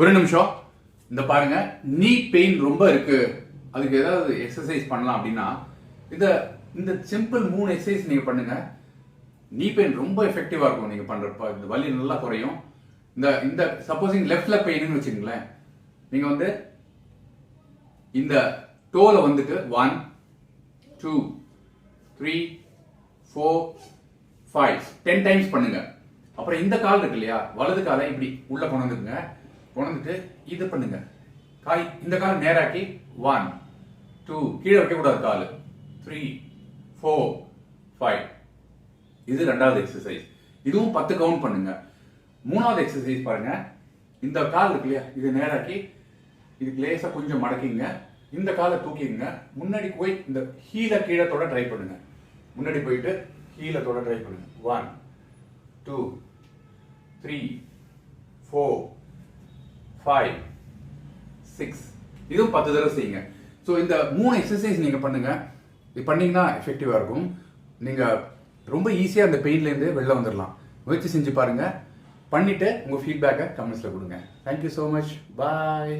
ஒரு நிமிஷம். இந்த பாருங்க நீ பெயின் ரொம்ப இருக்கு. அதுக்கு ஏதாவது எக்ஸசைஸ் பண்ணலாம் அப்படின்னா இந்த இந்த சிம்பிள் மூணு எக்ஸசைஸ் நீங்க பண்ணுங்க. நீ பெயின் ரொம்ப எஃபெக்டிவா இருக்கும் நீங்க பண்றப்ப. இந்த வலி நல்லா குறையும். இந்த இந்த சப்போஸிங் லெஃப்ட்ல பெயின்னு வச்சுங்களேன் நீங்க வந்து இந்த டோல வந்துட்டு one two three four five ten times பண்ணுங்க. அப்புறம் இந்த கால் இருக்கு இல்லையா? வலது காலை இப்படி உள்ள கொண்டு வந்துருங்க உணர்ந்துட்டு இது பண்ணுங்க. காய் இந்த கால் நேராக்கி ஒன் டூ கீழே வைக்கக்கூடாது கால். த்ரீ ஃபோர் ஃபைவ் இது ரெண்டாவது எக்ஸசைஸ் இதுவும் பத்து கவுண்ட் பண்ணுங்க. மூணாவது எக்ஸசைஸ் பாருங்க. இந்த கால் இருக்கு இல்லையா? இது நேராக்கி இதுக்கு லேசாக கொஞ்சம் மடக்கிங்க. இந்த காலை தூக்கிங்க. முன்னாடி போய் இந்த ஹீலை கீழே தொட ட்ரை பண்ணுங்க. முன்னாடி போயிட்டு ஹீலை தொட ட்ரை பண்ணுங்க. One two three four five six இதுவும் பத்து தடவை செய்யுங்க. ஸோ இந்த மூணு எக்ஸசைஸ் நீங்கள் பண்ணுங்க. இது பண்ணீங்கன்னா எஃபெக்டிவாக இருக்கும். நீங்கள் ரொம்ப ஈஸியாக அந்த பெயின்லேருந்து வெளில வந்துடலாம் முயற்சி செஞ்சு பாருங்கள் பண்ணிவிட்டு உங்கள் ஃபீட்பேக்கை கமெண்ட்ஸில் கொடுங்க. Thank you so much bye